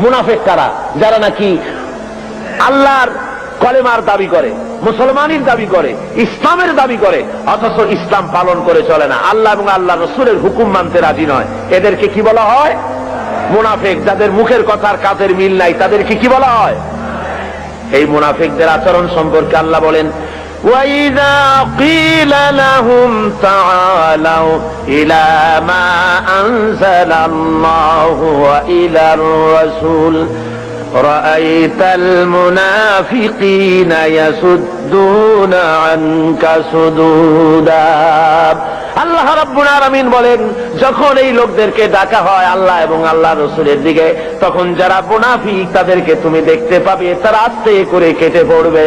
মুনাফেক কারা? যারা নাকি আল্লাহর কলেমার দাবি করে, মুসলমানের দাবি করে, ইসলামের দাবি করে, অথচ ইসলাম পালন করে চলে না। আল্লাহ এবং আল্লাহ রসুলের হুকুম মানতে রাজি নয়। এদেরকে কি বলা হয়? মুনাফেক, যাদের মুখের কথার কাজের মিল নাই, তাদেরকে কি বলা হয়? এই মুনাফেকদের আচরণ সম্পর্কে আল্লাহ বলেন وَإِذَا قِيلَ لَهُمْ تَعَالَوْا إِلَى مَا أَنزَلَ اللَّهُ وَإِلَى الرَّسُولِ رأيت المنافقين يسدون عنك سدودا. আল্লাহ রাব্বুল আলামিন বলেন, যখন এই লোকদেরকে ডাকা হয় আল্লাহ এবং আল্লাহ রসুলের দিকে, তখন যারা মুনাফিক তাদেরকে তুমি দেখতে পাবে, তারা আস্তে করে কেটে পড়বে।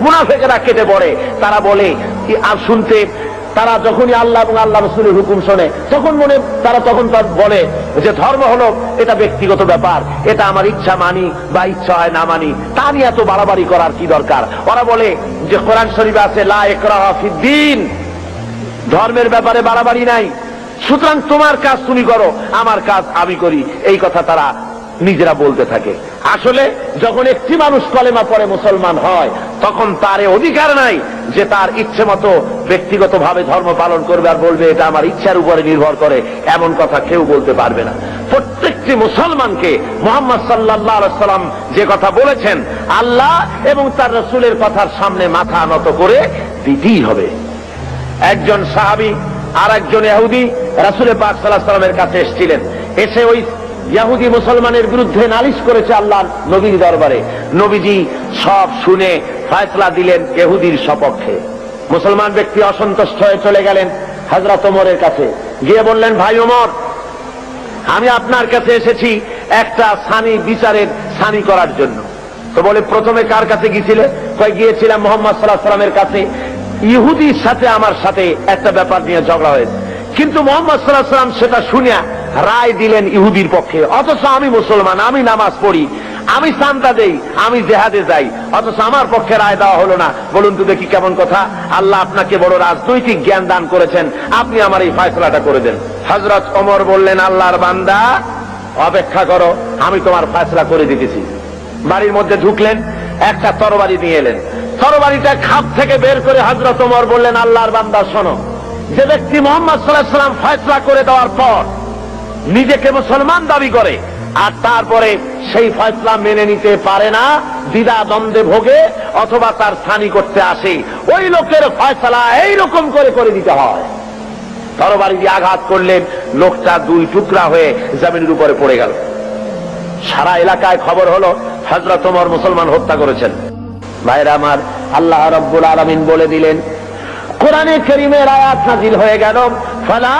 মুনাফিকেরা কেটে পড়ে। তারা বলে কি, আর শুনতে, তারা যখনই আল্লাহ এবং আল্লাহ রসুলের হুকুম শোনে, তখন মনে, তারা তখন তার বলে যে, ধর্ম হলো, এটা ব্যক্তিগত ব্যাপার, এটা আমার ইচ্ছা মানি বা ইচ্ছা হয় না মানি, তা নিয়ে এত বাড়াবাড়ি করার কি দরকার? ওরা বলে যে, কোরআন শরীফ আছে, লা একরাহা ফিদ্দিন ধর্মের ব্যাপারে বাড়াবাড়ি নাই। সুতরাং তোমার কাজ তুমি করো, আমার কাজ আমি করি। এই কথা তারা নিজেরা বলতে থাকে। আসলে যখন একটি মানুষ কলেমা পরে মুসলমান হয়, তখন তার অধিকার নাই যে তার ইচ্ছে মতো ব্যক্তিগত ভাবে ধর্ম পালন করবে আর বলবে, এটা আমার ইচ্ছার উপরে নির্ভর করে। এমন কথা কেউ বলতে পারবে না। প্রত্যেকটি মুসলমানকে মোহাম্মদ সাল্লাহ সাল্লাম যে কথা বলেছেন, আল্লাহ এবং তার রসুলের কথার সামনে মাথা নত করে দিতেই হবে। একজন সাহাবি আর একজন ইহুদি রাসুলের পাক সাল্লাহ সাল্লামের কাছে এসেছিলেন। এসে ওই ইয়াহুদি মুসলমানের বিরুদ্ধে নালিশ করেছে আল্লাহ নবীর দরবারে। নবীজি সব শুনে ফয়সলা দিলেন ইহুদির সপক্ষে। মুসলমান ব্যক্তি অসন্তুষ্ট হয়ে চলে গেলেন হজরত ওমরের কাছে। গিয়ে বললেন, ভাই ওমর, আমি আপনার কাছে এসেছি একটা সানি বিচারের সানি করার জন্য। তো বলে, প্রথমে কার কাছে গিয়েছিলে? কয়, গিয়েছিলাম মোহাম্মদ সাল্লাহ সাল্লামের কাছে। ইহুদির সাথে আমার সাথে একটা ব্যাপার নিয়ে ঝগড়া হয়েছে। কিন্তু মোহাম্মদ সাল্লাহ সাল্লাম সেটা শুনিয়া রায় দিলেন ইহুদির পক্ষে। অথচ আমি মুসলমান, আমি নামাজ পড়ি, আমি সান্তা দেই, আমি জেহাদে যাই। অথচ আমার পক্ষে রায় দেওয়া হলো না। বলুন তো দেখি কেমন কথা। আল্লাহ আপনাকে বড় রাজনৈতিক জ্ঞান দান করেছেন। আপনি আমার এই ফয়সলাটা করে দেন। হজরত অমর বললেন, আল্লাহর বান্দা, অপেক্ষা করো, আমি তোমার ফয়সলা করে দিতেছি। বাড়ির মধ্যে ঢুকলেন, একটা তরবারি নিয়ে এলেন। তরবারিটা খাপ থেকে বের করে হজরত ওমর বললেন, আল্লাহর বান্দা, শোনো। যে ব্যক্তি মোহাম্মদ সাল্লাহ সাল্লাম ফয়সলা করে দেওয়ার পর নিজেকে মুসলমান দাবি করে, আর তারপরে সেই ফয়সলা মেনে নিতে পারে না, দ্বিধা দ্বন্দ্বে ভোগে অথবা তার স্থানি করতে আসে, ওই লোকের ফয়সলা এইরকম করে করে দিতে হয়। তরবারি দিয়ে আঘাত করলেন, লোকটা দুই টুকরা হয়ে জমিনের উপরে পড়ে গেল। সারা এলাকায় খবর হলো হজরত ওমর মুসলমান হত্যা করেছেন। ভাইরা আমার আল্লাহ রব্বুল আলমিন বলে দিলেন কোরআনে করিমের আয়াত নাজিল হয়ে গেল ফালা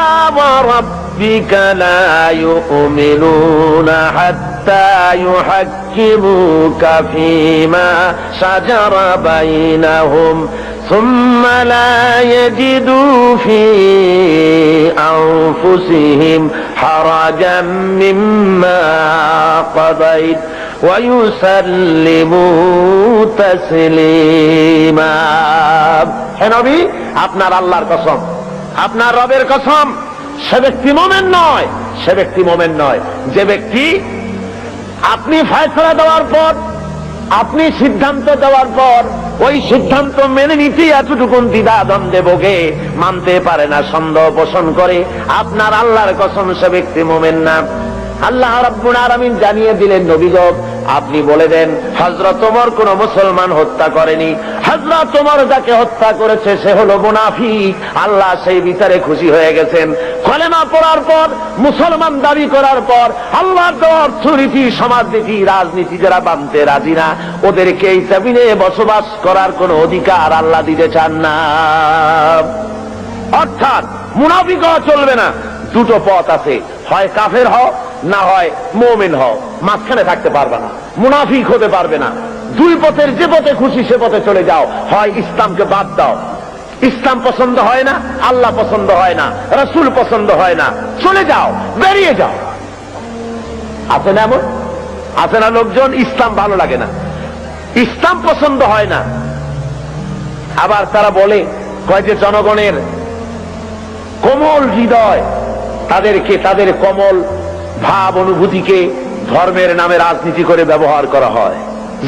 ربك لا يؤمنون حتى يحكموك فيما شجر بينهم ثم لا يجدوا في أنفسهم حرجا مما قضيت আপনার আল্লাহর কসম, আপনার রবের কসম, সে ব্যক্তি মোমেন নয়, সে ব্যক্তি মোমেন নয়। যে ব্যক্তি আপনি ফয়সলা দেওয়ার পর, আপনি সিদ্ধান্ত দেওয়ার পর, ওই সিদ্ধান্ত মেনে নিতে এতটুকু দ্বিধা দ্বন্দ্বে ভোগে, মানতে পারে না, সন্দেহ পোষণ করে। আপনার আল্লাহর কসম, সে ব্যক্তি মোমেন না। আল্লাহ রাব্বুল আলামিন জানিয়ে দিলেন নবীগক আপনি বলে দেন হজরত ওমর কোন মুসলমান হত্যা করেনি। হজরত ওমর যাকে হত্যা করেছে, সে হলো মুনাফিক। আল্লাহ সেই বিচারে খুশি হয়ে গেছেন। কলেমা পড়ার পর, মুসলমান দাবি করার পর, আল্লাহর অর্থনীতি, সমাজনীতি, রাজনীতি যারা বানতে রাজি না, ওদেরকে এই জমিনে বসবাস করার কোন অধিকার আল্লাহ দিতে চান না। অর্থাৎ মুনাফিক চলবে না। দুটো পথ আছে। হয় কাফের হও না হয় মোমেন হও, মাঝখানে থাকতে পারবে না, মুনাফিক হতে পারবে না। দুই পথের যে পথে খুশি সে পথে চলে যাও, হয় ইসলামকে বাদ দাও। ইসলাম পছন্দ হয় না, আল্লাহ পছন্দ হয় না, রসুল পছন্দ হয় না। চলে যাও, বেরিয়ে যাও। আছে না এমন? আছে না লোকজন? ইসলাম ভালো লাগে না। ইসলাম পছন্দ হয় না। আবার তারা বলে, কয় যে জনগণের কোমল হৃদয়, তাদেরকে তাদের কমল ভাব অনুভূতিকে ধর্মের নামে রাজনীতি করে ব্যবহার করা হয়।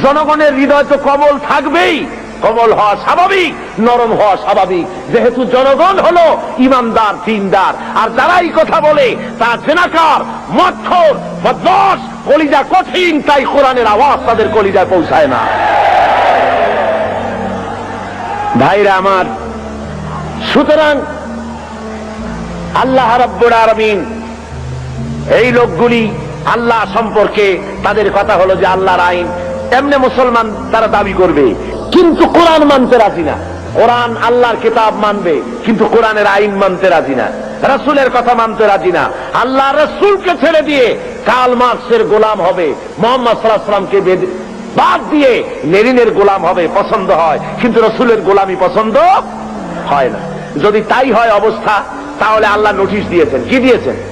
জনগণের হৃদয় তো কমল থাকবেই। কমল হওয়া স্বাভাবিক, নরম হওয়া স্বাভাবিক। যেহেতু জনগণ হলো ইমানদার, দিনদার। আর যারাই কথা বলে, তারা জেনাকার মক্ষর বদমাস কলিজা কঠিন, তাই কোরআনের আওয়াজ তাদের কলিজায় পৌঁছায় না। ভাইরা আমার, সুতরাং আল্লাহ রাব্বুল আলামিন এই লোকগুলি আল্লাহ সম্পর্কে, তাদের কথা হলো যে আল্লাহর আইন। এমনি মুসলমান তারা দাবি করবে, কিন্তু কোরআন মানতে রাজি না। কোরআন আল্লাহর কিতাব মানবে, কিন্তু কোরআনের আইন মানতে রাজি না। রসুলের কথা মানতে রাজি না। আল্লাহ রসুলকে ছেড়ে দিয়ে কাল মার্কসের গোলাম হবে, মোহাম্মদ সাল্লাহামকে বাদ দিয়ে লেনিনের গোলাম হবে, পছন্দ হয়। কিন্তু রসুলের গোলামি পছন্দ হয় না। যদি তাই হয় অবস্থা, তাহলে আল্লাহ নোটিশ দিয়েছেন। কি দিয়েছেন?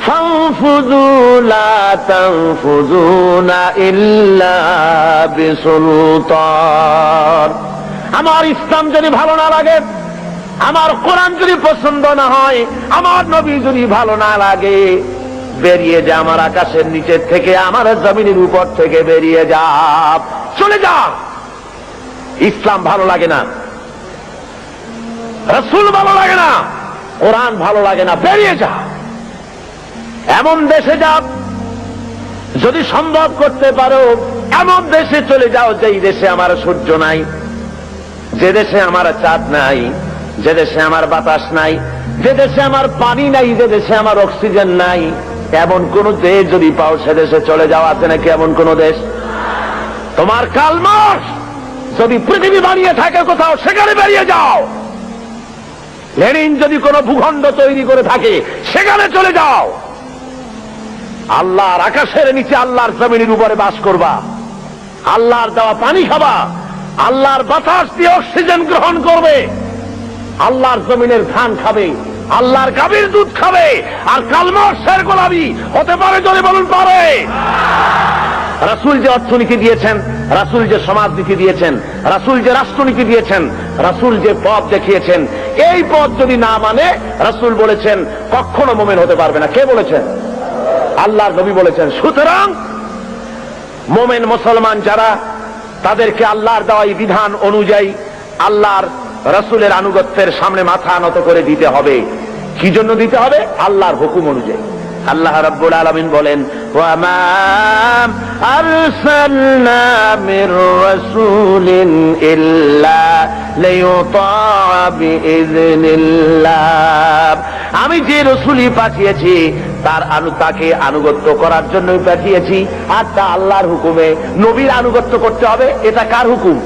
فانفذوا لا تنفذون إلا بسلطان আমার ইসলাম যদি ভালো না লাগে আমার কোরআন যদি পছন্দ না হয় আমার নবী যদি ভালো না লাগে বেরিয়ে যা আমার আকাশের নিচের থেকে আমার জমিনের উপর থেকে বেরিয়ে যা চলে যা ইসলাম ভালো লাগে না রসুল ভালো লাগে না কোরআন ভালো লাগে না বেরিয়ে যা এমন দেশে যা যদি সম্ভব করতে পারো, এমন দেশে চলে যাও যেই দেশে আমার সূর্য নাই, যে দেশে আমার চাঁদ নাই, যে দেশে আমার বাতাস নাই, যে দেশে আমার পানি নাই, যে দেশে আমার অক্সিজেন নাই। এমন কোন দেশ যদি পাও, সে দেশে চলে যাওয়া আছে নাকি এমন কোন দেশ? তোমার কালমাস যদি পৃথিবী বানিয়ে থাকে কোথাও, সেখানে বেরিয়ে যাও। লেনিন যদি কোনো ভূখণ্ড তৈরি করে থাকে, সেখানে চলে যাও। আল্লাহর আকাশের নিচে আল্লাহর জমিনের উপরে বাস করবা। আল্লাহর দেওয়া পানি খাবা। আল্লাহর বাতাস দিয়ে অক্সিজেন গ্রহণ করবে। আল্লাহর জমিনের ধান খাবে। আল্লাহর গাভীর দুধ খাবে। আর কালমাসের গোলামি হতে পারে যদি বলুন পারে। রাসুল যে অর্থনীতি দিয়েছেন, রাসুল যে সমাজনীতি দিয়েছেন, রাসুল যে রাষ্ট্রনীতি দিয়েছেন, রাসুল যে পথ দেখিয়েছেন, এই পথ যদি না মানে রাসুল বলেছেন, কখনো মোমেন হতে পারবে না। কে বলেছেন? আল্লাহর নবী বলেছেন, সুতরাং মোমেন মুসলমান যারা, তাদেরকে আল্লাহর দেওয়া এই বিধান অনুযায়ী আল্লাহর রসুলের আনুগত্যের সামনে মাথা নত করে দিতে হবে। কি জন্য দিতে হবে? আল্লাহর হুকুম অনুযায়ী। আল্লাহ রাব্বুল আলামিন বলেন ওয়ামা আরসালনা মির রাসূলিন ইল্লা বিইذنিল্লাহ আমি যে রসুলই পাঠিয়েছি, তার আনু, তাকে আনুগত্য করার জন্যই পাঠিয়েছি, আর তা আল্লাহর হুকুমে নবীর আনুগত্য করতে হবে, এটা কার হুকুম?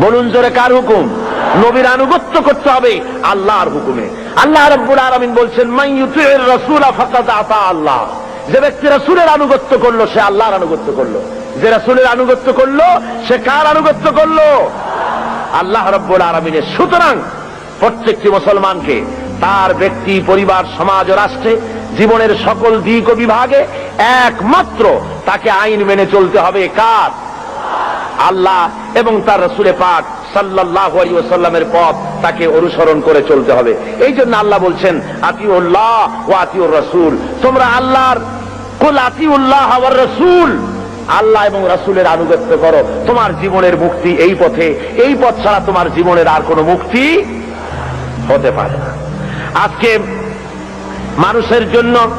বলুন জোরে, কার হুকুম? নবীর আনুগত্য করতে হবে আল্লাহর হুকুমে। আল্লাহ রব্বুল আলামিন বলছেন আল্লাহ। যে ব্যক্তি রাসূলের আনুগত্য করল, সে আল্লাহর আনুগত্য করল। যে রাসূলের আনুগত্য করল, সে কার আনুগত্য করল? আল্লাহ রব্বুল আলামিনের। সুতরাং প্রত্যেকটি মুসলমানকে, তার ব্যক্তি, পরিবার, সমাজ ও রাষ্ট্রে জীবনের সকল দিক ও বিভাগে একমাত্র তাকে আইন মেনে চলতে হবে কার? আল্লাহ এবং তার রসুলে পাক। সাল্লাহ পথ তাকে অনুসরণ করে চলতে হবে। এই জন্য আল্লাহ বলছেন, আতিউল্লাহ ও আতিউর রসুল তোমরা আল্লাহর কুল আতিউল্লাহ আওয়ার রসুল। আল্লাহ এবং রাসুলের আনুগত্য করো। তোমার জীবনের মুক্তি এই পথে। এই পথ ছাড়া তোমার জীবনের আর কোনো মুক্তি হতে পারে না। আজকে মানুষের জন্য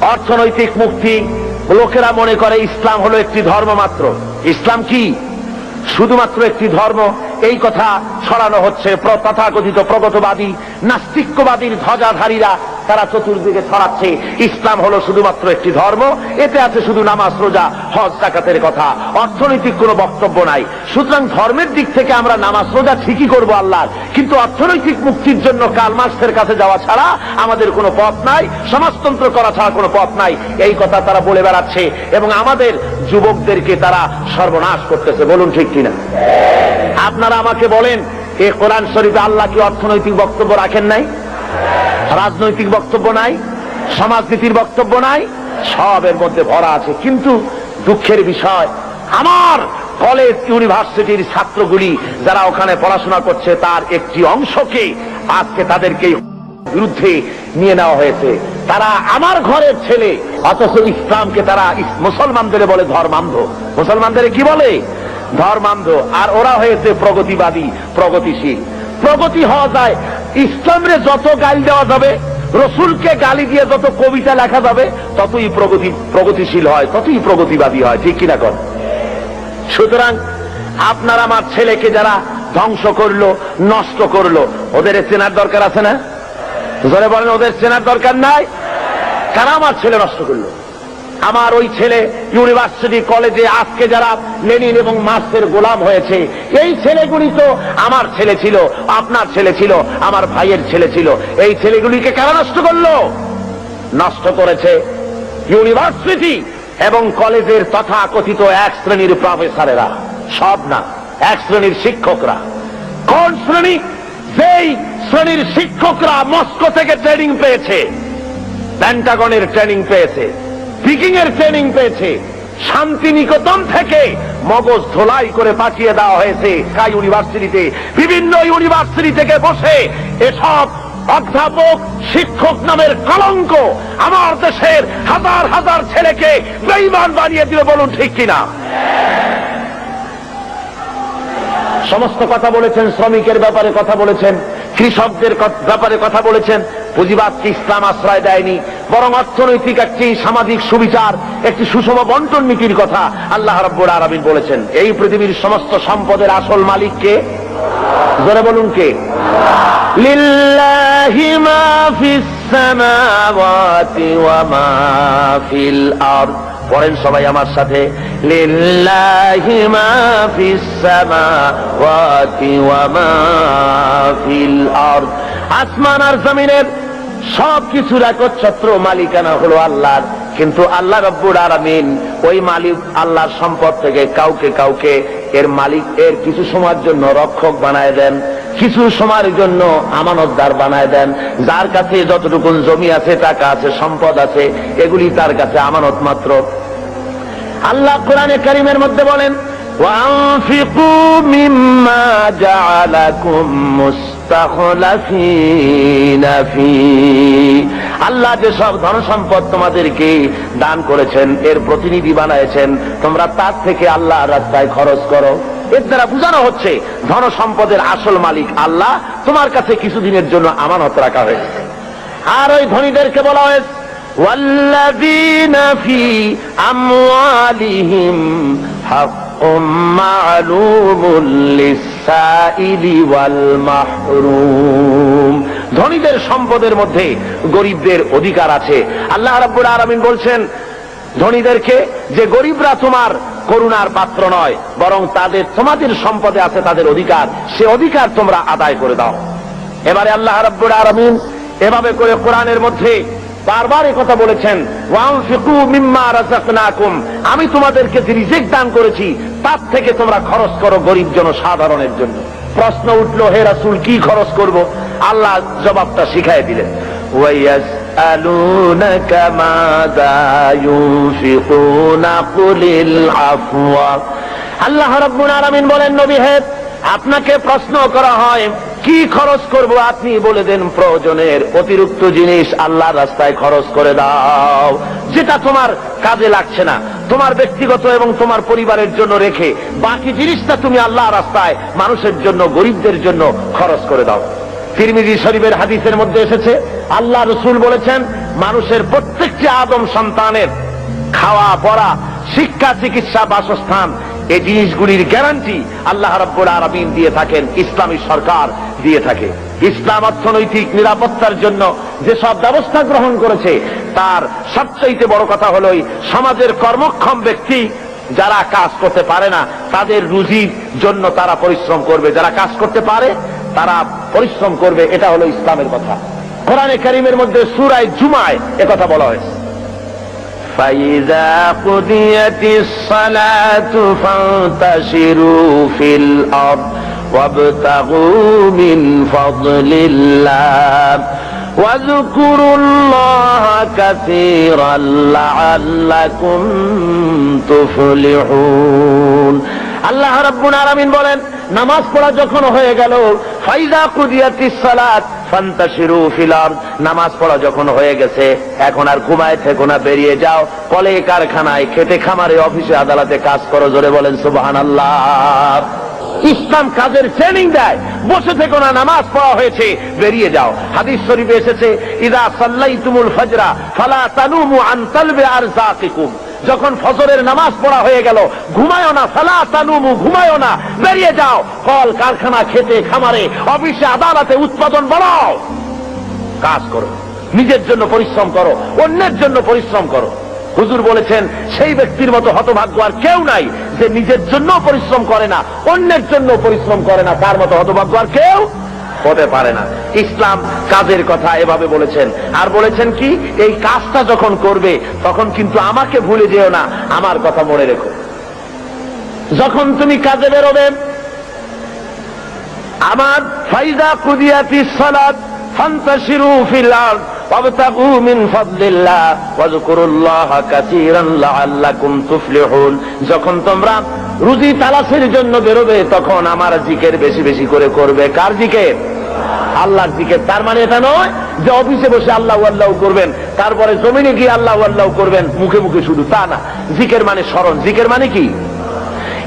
অর্থনৈতিক মুক্তি, লোকেরা মনে করে ইসলাম হলো একটি ধর্ম মাত্র। ইসলাম কি? শুধুমাত্র একটি ধর্ম? এই কথা ছড়ানো হচ্ছে তথাকথিত প্রগতবাদী, নাস্তিক্যবাদীর ধ্বজাধারীরা তারা চতুর্দিকে ছড়াচ্ছে। ইসলাম হলো শুধুমাত্র একটি ধর্ম, এতে আছে শুধু নামাজ, রোজা, হজ জাকাতের কথা। অর্থনৈতিক কোনো বক্তব্য নাই। সুতরাং ধর্মের দিক থেকে আমরা নামাজ, রোজা ঠিকই করব আল্লাহ কিন্তু অর্থনৈতিক মুক্তির জন্য কালমাসের কাছে যাওয়া ছাড়া আমাদের কোনো পথ নাই, সমাজতন্ত্র করা ছাড়া কোনো পথ নাই। এই কথা তারা বলে বেড়াচ্ছে এবং আমাদের যুবকদেরকে তারা সর্বনাশ করতেছে। বলুন ঠিক কিনা? আপনারা আমাকে বলেন এই কোরআন শরীফে আল্লাহ কি অর্থনৈতিক বক্তব্য রাখেন নাই? রাজনৈতিক বক্তব্য নাই? সমাজনীতির বক্তব্য নাই? সবের মধ্যে ভরা আছে। কিন্তু দুঃখের বিষয়, আমার কলেজ, ইউনিভার্সিটির ছাত্রগুলি যারা ওখানে পড়াশোনা করছে, তার একটি অংশকে আজকে তাদেরকে বিরুদ্ধে নিয়ে নেওয়া হয়েছে। তারা আমার ঘরের ছেলে, অথচ ইসলামকে তারা মুসলমানদের বলে ধর্মান্ধ। মুসলমানদের কি বলে? ধর্মান্ধ, আর ওরা হয়েছে প্রগতিবাদী, প্রগতিশীল। প্রগতি হওয়া যায়, ইসলামরে যত গাল দেওয়া যাবে, রসুলকে গালি দিয়ে যত কবিতা লেখা যাবে, ততই প্রগতি, প্রগতিশীল হয়, ততই প্রগতিবাদী হয়, ঠিক কিনা কর সুতরাং আপনার আমার ছেলেকে যারা ধ্বংস করল, নষ্ট করল, ওদের চেনার দরকার আছে না? জোরে বলেন, ওদের চেনার দরকার নাই? কারা আমার ছেলে নষ্ট করল? আমার ওই ছেলে ইউনিভার্সিটি কলেজে আজকে যারা লেনিন এবং মার্ক্সের গোলাম হয়েছে, এই ছেলেগুলি তো আমার ছেলে ছিল, আপনার ছেলে ছিল, আমার ভাইয়ের ছেলে ছিল। এই ছেলেগুলিকে কারা নষ্ট করল? নষ্ট করেছে ইউনিভার্সিটি এবং কলেজের তথা কথিত এক শ্রেণির প্রফেসরেরা। সব না, এক শ্রেণির শিক্ষকরা। কোন শ্রেণি? সেই শ্রেণির শিক্ষকরা মস্কো থেকে ট্রেনিং পেয়েছে প্যান্টাগনের ট্রেনিং পেয়েছে। পিকিং এর ট্রেনিং পেয়েছে। শান্তিনিকেতন থেকে মগজ ধোলাই করে পাঠিয়ে দেওয়া হয়েছে কা ইউনিভার্সিটিতে। বিভিন্ন ইউনিভার্সিটি থেকে বসে এসব অধ্যাপক, শিক্ষক নামের কলঙ্ক আমার দেশের হাজার হাজার ছেলেকে বেইমান বানিয়ে দিলে বলুন ঠিক কিনা? সমস্ত কথা বলেছেন, শ্রমিকের ব্যাপারে কথা বলেছেন, কৃষকদের ব্যাপারে কথা বলেছেন পুঁজিবাদকে ইসলাম আশ্রয় দেয়নি, বরং অর্থনৈতিক একটি সামাজিক সুবিচার, একটি সুষম বন্টন নীতির কথা আল্লাহ রব্বুর আরবিন বলেছেন। এই পৃথিবীর সমস্ত সম্পদের আসল মালিককে জোরে বলুন কে? পড়েন সবাই আমার সাথে। আসমান আর জমিনের সব কিছুর একচ্ছত্র মালিকানা হলো আল্লাহর কিন্তু আল্লাহ রব্বুর আরামিন ওই মালিক আল্লাহর সম্পদ থেকে কাউকে কাউকে এর মালিক এর কিছু সময়ের জন্য রক্ষক বানায় দেন কিছু সময়ের জন্য আমানতদার বানায় দেন যার কাছে যতটুকু জমি আছে টাকা আছে সম্পদ আছে এগুলি তার কাছে আমানত মাত্র আল্লাহ কোরআনে কারিমের মধ্যে বলেন وأنفقوا مما جعلكم مستخلفين فيه আল্লাহ যে সব ধন সম্পদ তোমাদেরকে দান করেছেন এর প্রতিনিধি বানাইছেন তোমরা তার থেকে আল্লাহ রাস্তায় খরচ করো এর দ্বারা বোঝানো হচ্ছে ধন সম্পদের আসল মালিক আল্লাহ তোমার কাছে কিছুদিনের জন্য আমানত রাখা হয়েছে আর ওই ধনীদেরকে বলা হয়েছে والذين في أموالهم حق معلوم للسائل والمحروم ধনীদের সম্পদের মধ্যে গরিবদের অধিকার আছে আল্লাহ রাব্বুল আলামিন বলছেন ধনীদেরকে যে গরিবরা তোমার করুণার পাত্র নয় বরং তাদের তোমাদের সম্পদে আছে তাদের অধিকার সে অধিকার তোমরা আদায় করে দাও এবারে আল্লাহ রাব্বুল আলামিন এভাবে করে কোরআনের মধ্যে বারবার এই কথা বলেছেন ওয়ানফিকু মিম্মা রাযাকনাকুম আমি তোমাদেরকে যে রিজিক দান করেছি তার থেকে তোমরা খরচ করো গরিব জনসাধারণের জন্য প্রশ্ন উঠলো হে রাসূল কি খরচ করব আল্লাহ জবাবটা শিখাই দিলেন ويسألونك ماذا ينفقون قل العفو আল্লাহ রাব্বুল আলামিন বলেন নবী হে আপনাকে প্রশ্ন করা হয় কি খরচ করব আপনি বলে দেন প্রয়োজনের অতিরিক্ত জিনিস আল্লাহর রাস্তায় খরচ করে দাও। যেটা তোমার কাজে লাগছে না, তোমার ব্যক্তিগত এবং তোমার পরিবারের জন্য রেখে বাকি জিনিসটা তুমি আল্লাহ রাস্তায় মানুষের জন্য, গরিবদের জন্য খরচ করে দাও। তিরমিজি শরীফের হাদিসের মধ্যে এসেছে, আল্লাহ রসুল বলেছেন, মানুষের প্রত্যেকটি আদম সন্তানের খাওয়া, পড়া, শিক্ষা, চিকিৎসা, বাসস্থান এই জিনিসগুলির গ্যারান্টি আল্লাহ রব্বুল আরবিন দিয়ে থাকেন ইসলামী সরকার দিয়ে থাকে ইসলাম অর্থনৈতিক নিরাপত্তার জন্য যেসব ব্যবস্থা গ্রহণ করেছে তার সবচাইতে বড় কথা হলো এই সমাজের কর্মক্ষম ব্যক্তি যারা কাজ করতে পারে না তাদের রুজির জন্য তারা পরিশ্রম করবে যারা কাজ করতে পারে তারা পরিশ্রম করবে এটা হলো ইসলামের কথা কোরআনে কারিমের মধ্যে সুরায় জুমায় কথা বলা হয়েছে فإذا قضيت الصلاة فانتشروا في الأرض وابتغوا من فضل الله واذكروا الله كثيرا لعلكم تفلحون আল্লাহ রাব্বুল আলামিন বলেন নামাজ পড়া যখন হয়ে গেল ফাইজা কুদিয়াতিস সালাত ফান্তাশিরু ফিল আরদ নামাজ পড়া যখন হয়ে গেছে এখন আর ঘুমায় থেকো না বেরিয়ে যাও কলে কারখানায় খেতে খামারে অফিসে আদালতে কাজ করো জোরে বলেন সুবহানাল্লাহ ইসলাম কাজের ট্রেনিং দেয়। বসে থেকো না, নামাজ পড়া হয়েছে, বেরিয়ে যাও। হাদিস শরীফে এসেছে, ইদা সাল্লাইতুমুল ফজরা ফালা তানুমু আন তালবে আরজাকিকুম যখন ফজরের নামাজ পড়া হয়ে গেল ঘুমায়ও না, ফালা তানুমু ঘুমায়ও না, বেরিয়ে যাও। কল, কারখানা, খেতে, খামারে, অফিসে, আদালতে উৎপাদন বাড়াও। কাজ করো, নিজের জন্য পরিশ্রম করো, অন্যের জন্য পরিশ্রম করো। হুজুর বলেছেন, সেই ব্যক্তির মতো হতভাগ্য আর কেউ নাই যে নিজের জন্য পরিশ্রম করে না, অন্যের জন্য পরিশ্রম করে না, তার মতো হতভাগ্য আর কেউ হতে পারে না। ইসলাম কাজের কথা এভাবে বলেছেন। আর বলেছেন কি, এই কাজটা যখন করবে, তখন কিন্তু আমাকে ভুলে যেও না, আমার কথা মনে রেখো। যখন তুমি কাজে বেরোবে, আমার ফাইদা কুদিয়াতি সালাদ ফান্তাশিরু ফিল যখন তোমরা রুজি তালাশের জন্য বেরোবে, তখন আমার জিকের বেশি বেশি করে করবে। কার জিকের আল্লাহর জিকের তার মানে এটা নয় যে অফিসে বসে আল্লাহ আল্লাহ করবেন, তারপরে জমিনে গিয়ে আল্লাহ আল্লাহ করবেন, মুখে মুখে শুধু তা না। জিকের মানে স্মরণ। জিকের মানে কি?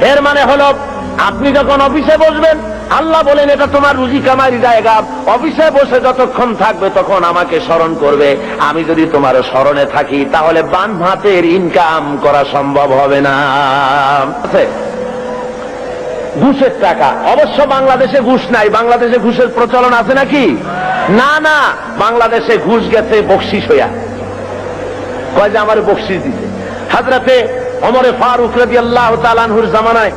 এর মানে হলো, আপনি যখন অফিসে বসবেন আল্লাহ বলেন, এটা তোমার রুজি কামারি জায়গা। অফিসে বসে যতক্ষণ থাকবে তখন আমাকে স্মরণ করবে। আমি যদি তোমার স্মরণে থাকি, তাহলে বান ভাতের ইনকাম করা সম্ভব হবে না। ঘুষের টাকা। অবশ্য বাংলাদেশে ঘুষ নাই। বাংলাদেশে ঘুষের প্রচলন আছে নাকি? না না। বাংলাদেশে ঘুষ গেছে বকশিস হইয়া। কয় যে আমার বকশিস দিতে হাজরাতে অমরে ফারুক রবি আল্লাহ তালানহুর জামানায়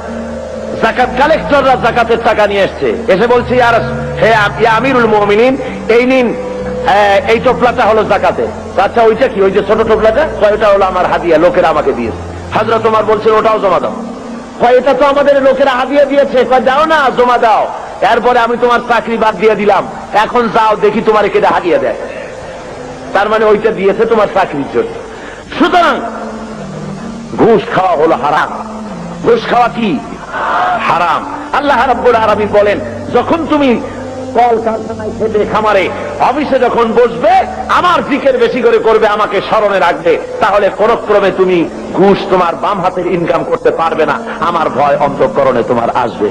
জাকাত, কালেক্টররা জাকাতের টাকা নিয়ে এসছে। এসে বলছে আর হে আমিরুল মুমিনিন, এই নিন এই টোপলাটা হলো জাকাতে। আচ্ছা ওইটা কি? ওই যে ছোট টোপলাটা? ওটা হলো আমার হাদিয়া, লোকেরা আমাকে দিয়েছে। হাজরা তোমার বলছে, ওটাও জমা দাও। কয়, এটা তো আমাদের লোকেরা হাদিয়া দিয়েছে। কয় যাও না, জমা দাও। এরপরে আমি তোমার চাকরি বাদ দিয়ে দিলাম। এখন যাও, দেখি তোমার কেটে হারিয়ে দেয়। তার মানে ওইটা দিয়েছে তোমার চাকরির জন্য। সুতরাং ঘুষ খাওয়া হলো হারাম। ঘুষ খাওয়া কি? হারাম। আল্লাহ রাব্বুল আলামিন বলেন, যখন তুমি কল কারখানায় খেতে খামারে, অফিসে যখন বসবে, আমার জিকের বেশি করে করবে, আমাকে স্মরণে রাখবে, তাহলে কোন ক্রমে তুমি ঘুষ তোমার বাম হাতের ইনকাম করতে পারবে না। আমার ভয় অন্তঃকরণে তোমার আসবে।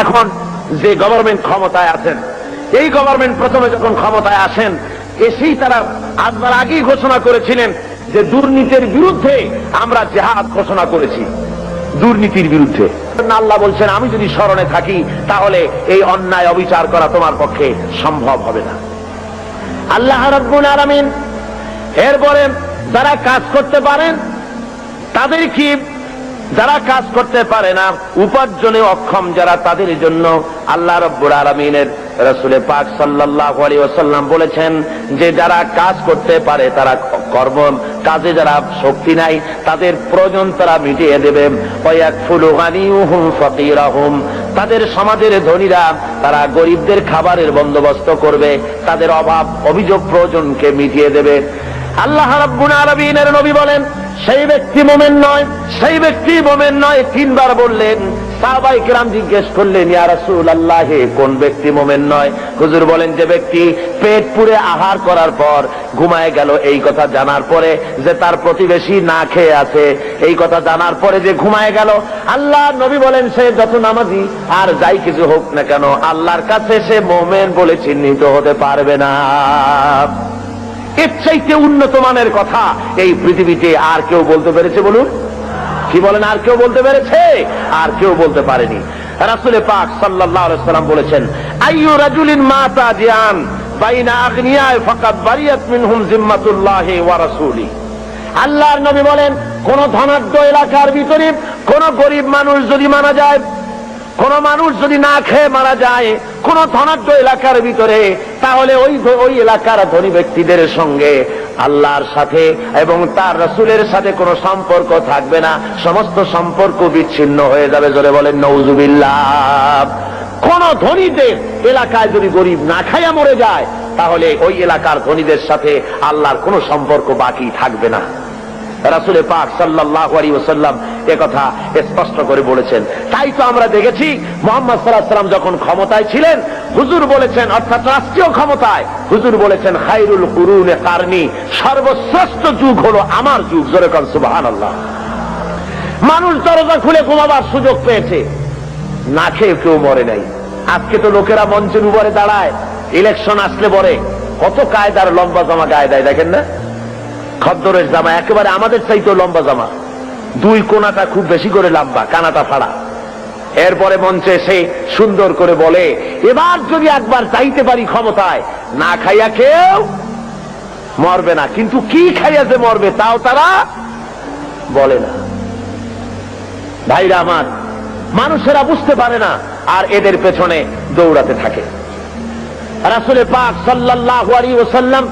এখন যে গভর্নমেন্ট ক্ষমতায় আছেন, এই গভর্নমেন্ট প্রথমে যখন ক্ষমতায় আসেন, এসেই তারা আসবার আগেই ঘোষণা করেছিলেন যে দুর্নীতির বিরুদ্ধে আমরা জেহাদ ঘোষণা করেছি। দুর্নীতির বিরুদ্ধে। আল্লাহ বলছেন, আমি যদি স্মরণে থাকি, তাহলে এই অন্যায় অবিচার করা তোমার পক্ষে সম্ভব হবে না। আল্লাহ রব্বুল আলামিন এরপরে যারা কাজ করতে পারেন, তাদের কি যারা কাজ করতে পারে না, উপার্জনে অক্ষম যারা, তাদের জন্য আল্লাহ রব্বুর আলমিনের রসুলে পাক সাল্লাহ আলী ওসাল্লাম বলেছেন যে যারা কাজ করতে পারে, তারা কর্ম, কাজে যারা শক্তি নাই, তাদের প্রয়োজন তারা মিটিয়ে দেবে। তাদের সমাজের ধনীরা, তারা গরিবদের খাবারের বন্দোবস্ত করবে। তাদের অভাব, অভিযোগ প্রয়োজনকে মিটিয়ে দেবে। আল্লাহ নবী বলেন, সেই ব্যক্তি মোমেন নয়, সেই ব্যক্তি মোমেন নয়, তিনবার বললেন সাহাবাই কিরাম জিজ্ঞেস করলেন, ইয়া রাসূল আল্লাহ কোন ব্যক্তি মোমেন নয়? হুজুর বলেন, যে ব্যক্তি পেট পুরে আহার করার পর ঘুমায় গেল, এই কথা জানার পরে যে তার প্রতিবেশী না খেয়ে আছে, এই কথা জানার পরে যে ঘুমায় গেল, আল্লাহ নবী বলেন, সে যত নামাজি, আর যাই কিছু হোক না কেন, আল্লাহর কাছে সে মোমেন বলে চিহ্নিত হতে পারবে না। এর চাইতে উন্নত মানের কথা এই পৃথিবীতে আর কেউ বলতে পেরেছে বলুন? কি বলেন, আর কেউ বলতে পেরেছে? আর কেউ বলতে পারেনি। রাসুলে পাক আলাইহি সাল্লাম বলেছেন, আইয়ু রাজুলিন মাতা জিয়ান বাইনা জিম্মাতুল্লাহি ওয়া আল্লাহর নবী বলেন, কোন ধনাঢ্য এলাকার ভিতরে কোন গরিব মানুষ যদি মারা যায়, কোন মানুষ যদি না খেয়ে মারা যায়, কোন ধনাঢ্য এলাকার ভিতরে, তাহলে ওই ওই এলাকার ধনী ব্যক্তিদের সঙ্গে আল্লাহর সাথে এবং তার রসুলের সাথে কোনো সম্পর্ক থাকবে না। সমস্ত সম্পর্ক বিচ্ছিন্ন হয়ে যাবে, জোরে বলেন নৌজুবিল্লাহ কোন ধনীদের এলাকায় যদি গরিব না খাইয়া মরে যায়, তাহলে ওই এলাকার ধনীদের সাথে আল্লাহর কোনো সম্পর্ক বাকি থাকবে না। রাসুলে পাক সাল্লাহ আলী ওসাল্লাম কথা স্পষ্ট করে বলেছেন। তাই তো আমরা দেখেছি মোহাম্মদ সাল্লাহ সাল্লাম যখন ক্ষমতায় ছিলেন, হুজুর বলেছেন, অর্থাৎ রাষ্ট্রীয় ক্ষমতায়, হুজুর বলেছেন খাইরুল কুরুনে কারনি, সর্বশ্রেষ্ঠ যুগ হলো আমার যুগ। জোরে কন সুবাহান আল্লাহ মানুষ দরজা খুলে ঘুমাবার সুযোগ পেয়েছে। না খেয়ে কেউ মরে নাই। আজকে তো লোকেরা মঞ্চের উপরে দাঁড়ায়, ইলেকশন আসলে পরে। কত কায়দার লম্বা জমা গায়ে দেয়, দেখেন না? খদ্দরের জামা, একেবারে আমাদের চাইতেও লম্বা জামা। দুই কোনাটা খুব বেশি করে লম্বা, কানাটা ফাড়া। এরপরে মঞ্চে এসে সুন্দর করে বলে, এবার যদি একবার চাইতে পারি ক্ষমতায়, না খাইয়া কেউ মরবে না। কিন্তু কি খাইয়া যে মরবে, তাও তারা বলে না। ভাইরা আমার, মানুষেরা বুঝতে পারে না, আর এদের পেছনে দৌড়াতে থাকে। রাসুলে পাক সাল্লাহ আলী ওসাল্লাম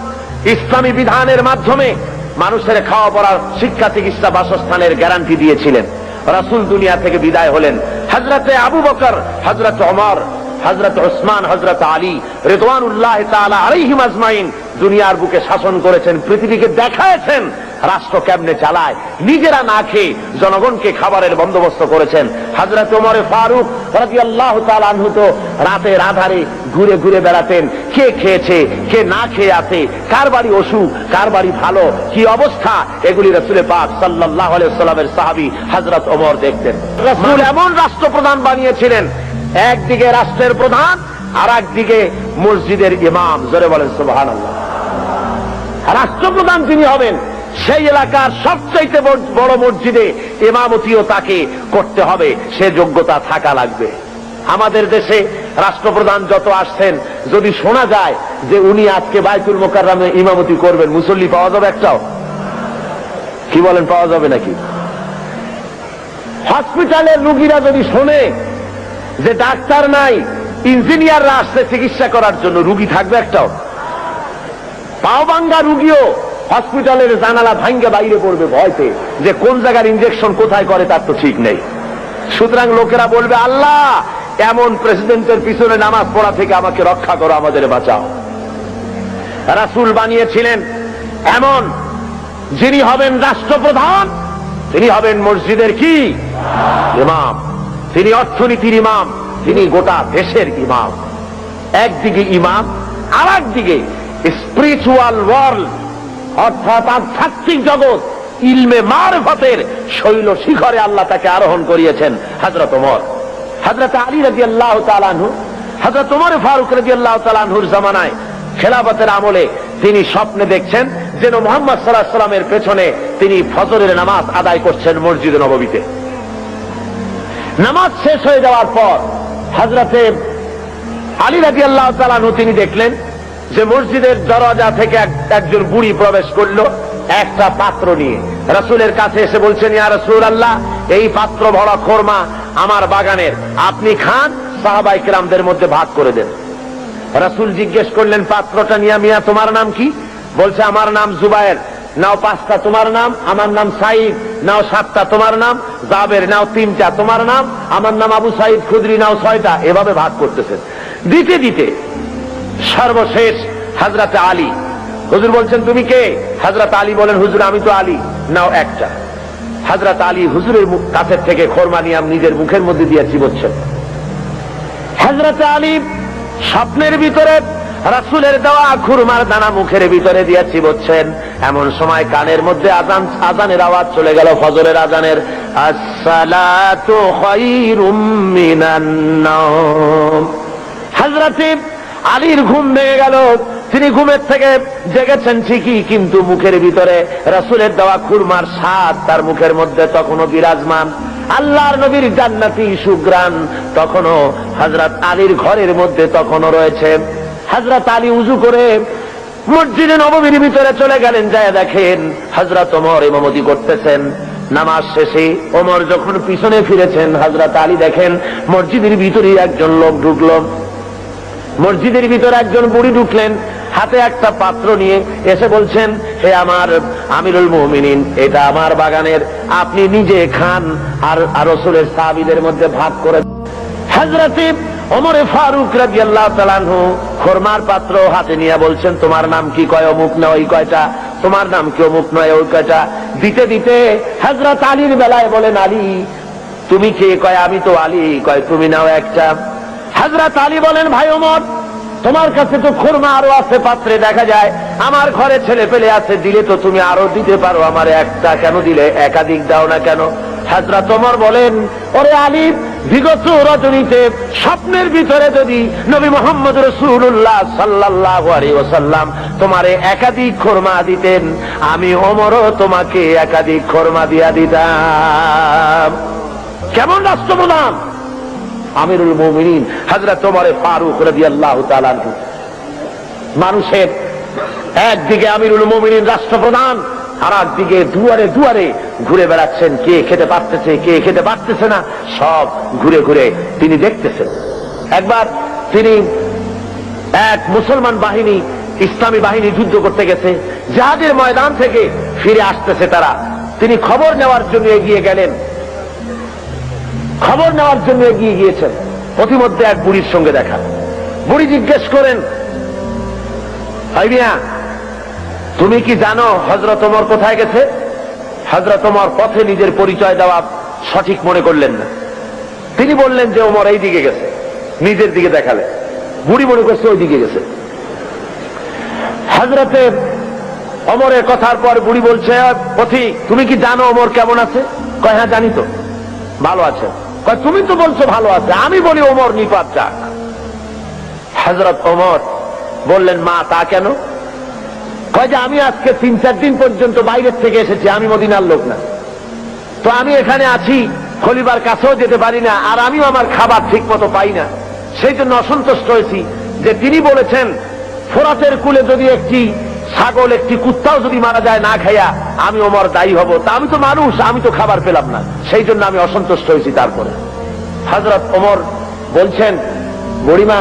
ইসলামী বিধানের মাধ্যমে মানুষের খাওয়া পড়ার শিক্ষা চিকিৎসা বাসস্থানের গ্যারান্টি দিয়েছিলেন। রাসুল দুনিয়া থেকে বিদায় হলেন। হজরতে আবু বকর হজরত অমর হজরত ওসমান হজরত আলী রেদওয়ান উল্লাহ আলহিম আজমাইন দুনিয়ার বুকে শাসন করেছেন, পৃথিবীকে দেখায়ছেন। রাষ্ট্র কেমনে চালায় নিজেরা না খেয়ে জনগণকে খাবারের বন্দোবস্ত করেছেন। হাজরত ওমরে ফারুক রাজি আল্লাহ আনহু তো রাতের আধারে ঘুরে ঘুরে বেড়াতেন কে খেয়েছে কে না খেয়ে আছে কার বাড়ি অসুখ কার বাড়ি ভালো কি অবস্থা এগুলি রসুলে পাক সাল্লাহ সাল্লামের সাহাবি হজরত ওমর দেখতেন। রসুল এমন রাষ্ট্রপ্রধান বানিয়েছিলেন একদিকে রাষ্ট্রের প্রধান আর একদিকে মসজিদের ইমাম জোরে বলেন সুবাহ রাষ্ট্রপ্রধান তিনি হবেন। সেই এলাকার সবচাইতে বড় মসজিদে ইমামতিও তাকে করতে হবে। সে যোগ্যতা থাকা লাগবে। আমাদের দেশে রাষ্ট্রপ্রধান যত আসছেন, যদি শোনা যায় যে উনি আজকে বাইতুল মোকাররামে ইমামতি করবেন, মুসল্লি পাওয়া যাবে একটাও? কি বলেন, পাওয়া যাবে নাকি? হসপিটালের রুগীরা যদি শোনে যে ডাক্তার নাই, ইঞ্জিনিয়াররা আসছে চিকিৎসা করার জন্য রুগী থাকবে একটাও? পাওবাঙ্গা রুগীও হসপিটালের জানালা ভাঙ্গে বাইরে পড়বে ভয়তে যে কোন জায়গার ইঞ্জেকশন কোথায় করে তার তো ঠিক নেই। সুতরাং লোকেরা বলবে, আল্লাহ, এমন প্রেসিডেন্টের পিছনে নামাজ পড়া থেকে আমাকে রক্ষা করো, আমাদের বাঁচাও। রাসুল বানিয়েছিলেন এমন যিনি হবেন রাষ্ট্রপ্রধান, তিনি হবেন মসজিদের কি? ইমাম। তিনি অর্থনীতির ইমাম, তিনি গোটা দেশের ইমাম। একদিকে ইমাম আর একদিকে স্পিরিচুয়াল ওয়ার্ল্ড অর্থাৎ আধ্যাত্মিক জগৎ, ইলমে মারফতের শৈল শিখরে আল্লাহ তাকে আরোহণ করিয়েছেন হজরত ওমর। হজরত আলী রাজি আল্লাহ তালানহু হজরত ওমর ফারুক রাজি আল্লাহ তালানহুর জামানায় খেলাফতের আমলে তিনি স্বপ্নে দেখছেন যেন মোহাম্মদ সাল্লাহ সাল্লামের পেছনে তিনি ফজরের নামাজ আদায় করছেন মসজিদ নবমীতে নামাজ শেষ হয়ে যাওয়ার পর হজরতে আলী রাজি আল্লাহ তালানহু তিনি দেখলেন যে মসজিদের দরজা থেকে একজন বুড়ি প্রবেশ করল, একটা পাত্র নিয়ে। রসুলের কাছে এসে বলছেন, ইয়া রসুল আল্লাহ এই পাত্র ভরা খোরমা আমার বাগানের। আপনি খান, সাহাবাই কিরামদের মধ্যে ভাগ করে দেন। রসুল জিজ্ঞেস করলেন, পাত্রটা নিয়া, মিয়া, তোমার নাম কি? বলছে, আমার নাম জুবায়ের। নাও পাঁচটা, তোমার নাম। আমার নাম সাইদ। নাও সাতটা, তোমার নাম। জাবের, নাও তিনটা, তোমার নাম। আমার নাম আবু সাইদ খুদরি, নাও ছয়টা। এভাবে ভাগ করতেছেন। দিতে দিতে সর্বশেষ হাজরাতে আলী। হুজুর বলছেন, তুমি কে? হাজরাত আলী বলেন, হুজুর, আমি তো আলী। নাও একটা। হাজরাত আলী হুজুরের কাছের থেকে খোরমা নিয়াম নিজের মুখের মধ্যে দিয়ে চিবচ্ছেন। হাজরাতে আলী স্বপ্নের ভিতরে, রাসুলের দেওয়া খুরমার দানা মুখের ভিতরে দিয়ে চিবচ্ছেন। এমন সময় কানের মধ্যে আজান আজানের আওয়াজ চলে গেল, ফজরের আজানের হাজরাতে আলীর ঘুম ভেঙে গেল। তিনি ঘুমের থেকে জেগেছেন ঠিকই, কিন্তু মুখের ভিতরে রাসুলের দেওয়া খুরমার স্বাদ তার মুখের মধ্যে তখনও বিরাজমান। আল্লাহর নবীর জান্নাতি সুগ্রান তখনও হজরত আলীর ঘরের মধ্যে তখনও রয়েছে। হজরত আলী উজু করে মসজিদে নবমীর ভিতরে চলে গেলেন, যায় দেখেন হজরত ওমর ইমামতি করতেছেন। নামাজ শেষে ওমর যখন পিছনে ফিরেছেন হাজরত আলী দেখেন মসজিদের ভিতরে একজন লোক ঢুকলো। মসজিদের ভিতরে একজন বুড়ি ঢুকলেন, হাতে একটা পাত্র নিয়ে এসে বলছেন, হে আমার আমিরুল মুমিনিন, এটা আমার বাগানের, আপনি নিজে খান আর রসুলের সাহাবিদের মধ্যে ভাগ করে ওমরে ফারুক খোরমার পাত্র হাতে নিয়ে বলছেন, তোমার নাম কি কয়, অমুক না ওই কয়টা? তোমার নাম কি, অমুক নয়, ওই কয়টা? দিতে দিতে হজরত আলীর বেলায় বলেন, আলী, তুমি কে? কয়, আমি তো আলী, কয়, তুমি নাও একটা। হাজরাত আলী বলেন, ভাই ওমর, তোমার কাছে তো খুরমা আরও আছে, পাত্রে দেখা যায়। আমার ঘরে ছেলে পেলে আছে, দিলে তো তুমি আরও দিতে পারো। আমার একটা কেন দিলে? একাধিক দাও না কেন? হাজরা তোমার বলেন, ওরে আলী, বিগত রজনীতে স্বপ্নের ভিতরে যদি নবী মোহাম্মদ রসুল্লাহ সাল্লাহ আলী ওসাল্লাম তোমারে একাধিক খোরমা দিতেন, আমি ওমরও তোমাকে একাধিক খোরমা দিয়া দিতাম। কেমন রাষ্ট্রপ্রধান? আমিরুল মুমিনিন হজরত ওমরে ফারুক রাজি আল্লাহ মানুষের একদিকে আমিরুল মুমিনিন রাষ্ট্রপ্রধান, আর একদিকে দুয়ারে দুয়ারে ঘুরে বেড়াচ্ছেন, কে খেতে পারতেছে, কে খেতে পারতেছে না, সব ঘুরে ঘুরে তিনি দেখতেছেন। একবার তিনি এক মুসলমান বাহিনী, ইসলামী বাহিনী যুদ্ধ করতে গেছে, জাহাজের ময়দান থেকে ফিরে আসতেছে তারা। তিনি খবর নেওয়ার জন্য এগিয়ে গেলেন। খবর নেওয়ার জন্য এগিয়ে গিয়েছেন। প্রতিমধ্যে এক বুড়ির সঙ্গে দেখা। বুড়ি জিজ্ঞেস করেন মিয়া, তুমি কি জানো হজরত ওমর কোথায় গেছে? হজরত ওমর পথে নিজের পরিচয় দেওয়া সঠিক মনে করলেন না। তিনি বললেন যে ওমর এই দিকে গেছে, নিজের দিকে দেখালে। বুড়ি মনে করছে ওই দিকে গেছে। হজরতে অমরের কথার পর বুড়ি বলছে, পথি, তুমি কি জানো অমর কেমন আছে? কয় হ্যাঁ জানি তো। ভালো আছে। তুমি তো বলছো ভালো আছে, আমি বলি ওমর নিপাত যাক। হজরত ওমর বললেন, মা, তা কেন? কয় যে, আমি আজকে তিন চার দিন পর্যন্ত বাইরের থেকে এসেছি, আমি মদিনার লোক না। তো আমি এখানে আছি খলিবার কাছেও যেতে পারি না, আর আমিও আমার খাবার ঠিক মতো পাই না। সেই জন্য অসন্তুষ্ট হয়েছি যে তিনি বলেছেন, ফোরাতের কুলে যদি একটি ছাগল একটি কুত্তাও যদি মারা যায় না খাইয়া আমি ওমর দায়ী হব, তা আমি তো মানুষ, আমি তো খাবার পেলাম না। সেই জন্য আমি অসন্তুষ্ট হয়েছি তারপরে। হজরত ওমর বলছেন গরিমা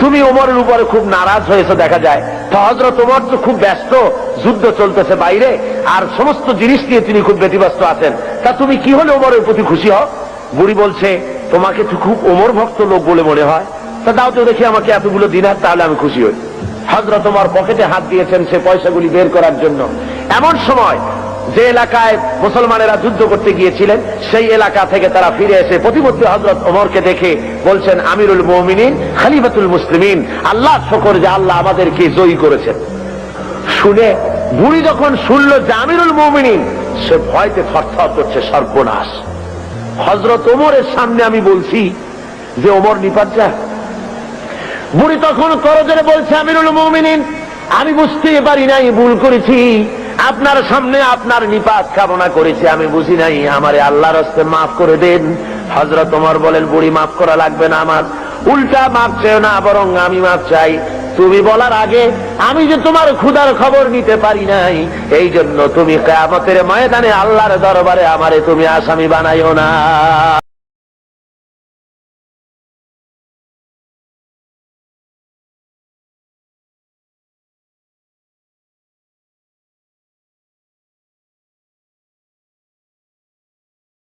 তুমি ওমরের উপরে খুব নারাজ হয়েছে দেখা যায়। তো হজরত ওমর তো খুব ব্যস্ত, যুদ্ধ চলতেছে বাইরে, আর সমস্ত জিনিস নিয়ে তিনি খুব ব্যতিব্যস্ত আছেন। তা তুমি কি হলে ওমরের প্রতি খুশি হও? বুড়ি বলছে, তোমাকে তো খুব ওমর ভক্ত লোক বলে মনে হয়। তা দাও তো দেখি আমাকে এতগুলো দিনার তাহলে আমি খুশি হই। হজরত তোমার পকেটে হাত দিয়েছেন সে পয়সাগুলি বের করার জন্য। এমন সময় যে এলাকায় মুসলমানেরা যুদ্ধ করতে গিয়েছিলেন, সেই এলাকা থেকে তারা ফিরে এসে প্রতিমধ্যে হজরত ওমরকে দেখে বলছেন, আমিরুল মমিনিন, খালিফাতুল মুসলিমিন, আল্লাহ শকর যে আল্লাহ আমাদেরকে জয়ী করেছেন। শুনে বুড়ি যখন শুনল যে আমিরুল মমিনিন, সে ভয়তে থরথর করছে, সর্বনাশ। হজরত ওমরের সামনে আমি বলছি যে, ওমর নিপাত যা বুড়ি তখন করজরে বলছে, আমিরুল মমিনিন, আমি বুঝতে পারি নাই, ভুল করেছি। আপনার সামনে আপনার নিপাত কামনা করেছি, আমি বুঝি নাই। আমারে আল্লাহর হস্তে মাফ করে দেন। হজরত তোমার বলেন, বুড়ি, মাফ করা লাগবে না আমার। উল্টা মাফ চাই না, বরং আমি মাফ চাই। তুমি বলার আগে, আমি যে তোমার ক্ষুদার খবর নিতে পারি নাই, এই জন্য তুমি কেয়ামতের ময়দানে আল্লাহর দরবারে আমারে তুমি আসামি বানাইও না।